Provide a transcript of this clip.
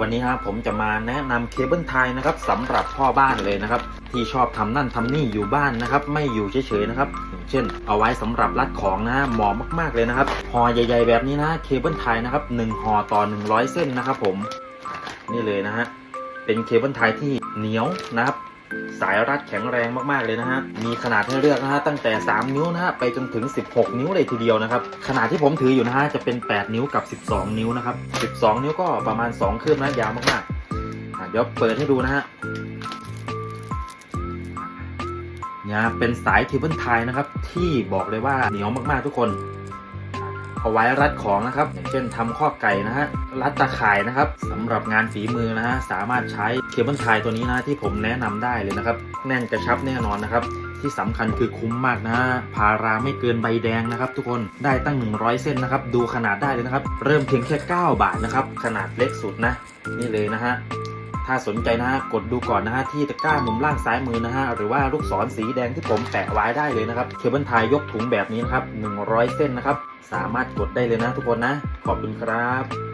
วันนี้ครับผมจะมาแนะนำเคเบิลไทยนะครับสำหรับพ่อบ้านเลยนะครับ ที่ชอบทำนั่นทำนี่อยู่บ้านนะครับ ไม่อยู่เฉยๆนะครับเช่น เอาไว้สำหรับรัดของนะเหมาะมากๆเลยนะครับห่อใหญ่ ๆ แบบนี้นะเคเบิลไทยนะครับหนึ่งห่อต่อ 100 เส้นนะครับผมนี่เลยนะฮะเป็นเคเบิลไทยที่เหนียวนะครับ สายรัดแข็งแรงมากๆเลยนะฮะ มีขนาดให้เลือกนะฮะตั้งแต่ 3 นิ้วนะฮะไปจนถึง 16 นิ้วเลยทีเดียวนะครับ ขนาดที่ผมถืออยู่นะฮะจะเป็น 8 นิ้วกับ 12 นิ้วนะครับ 12 นิ้วก็ประมาณ 2 คืบนะยาวมากๆเดี๋ยวเปิดให้ดูนะฮะเนี่ยเป็นสายเคเบิลไทยนะครับ ที่บอกเลยว่าเหนียวมากๆทุกคน เอาไว้รัดของนะครับอย่างเช่นทำข้อไก่นะฮะรัดตะข่ายนะครับสำหรับงานฝีมือนะฮะสามารถใช้เคเบิลไทยตัวนี้นะที่ผมแนะนำได้เลยนะครับ แน่นกระชับแน่นอนนะครับที่สำคัญคือคุ้มมากนะฮะพาราไม่เกินใบแดงนะครับ ทุกคนได้ตั้ง 100 เส้นนะครับ ดูขนาดได้เลยนะครับ เริ่มเพียงแค่ 9 บาทนะครับ ขนาดเล็กสุดนะ นี่เลยนะฮะ ถ้าสนใจนะฮะกดดูก่อนนะฮะที่ตะกร้ามุมล่างซ้ายมือนะฮะหรือว่าลูกศรสีแดงที่ผมแปะไว้ได้เลยนะครับเคเบิลไทยยกถุงแบบนี้นะครับ100 เส้นนะครับสามารถกดได้เลยนะทุกคนนะ ขอบคุณครับ